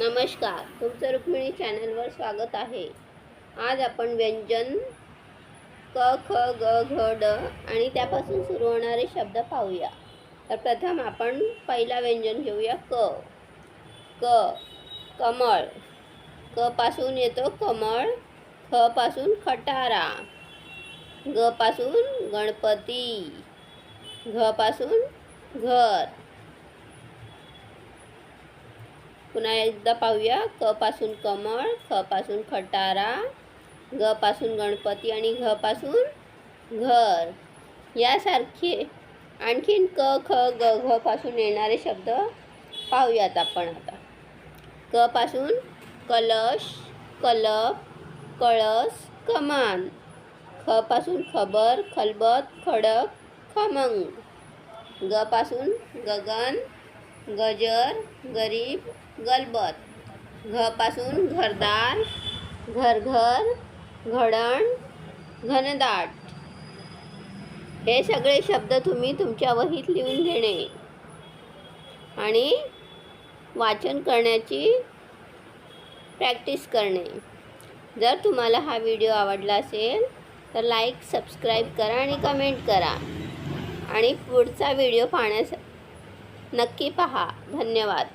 नमस्कार तुमचं रुक्मिणी चॅनलवर स्वागत आहे. आज आपण व्यंजन क ख ग घ ड आणि त्यापासून सुरू होणारे शब्द पाहूया. तर प्रथम आपण पहिला व्यंजन घेऊया क. क कमळ. क पासून येतो कमळ ख पासून खटारा. ग पासून गणपती. घ पासून घर. पुन्हा एकदा पाहूया. क पासून कमळ ख पासून खटारा ग पासून गणपती आणि घ पासून घर. यासारखे आणखीन क ख ग घ पासून येणारे शब्द पाहूयात आपण आता. क पासून कलश कलप कळस कमान. ख पासून खबर खलबत खडक खमंग. ग पासून गगन गजर गरीब गलबत. घपासून घरदार घरघर घडण घनदाट. हे सगळे शब्द तुम्ही तुमच्या वहीत लिहून घेणे. आणि वाचन करण्याची प्रॅक्टिस करणे. जर तुम्हाला हा व्हिडिओ आवडला असेल तर लाईक सबस्क्राईब करा आणि कमेंट करा. आणि पुढचा व्हिडिओ पाहण्यास नक्की पहा. धन्यवाद.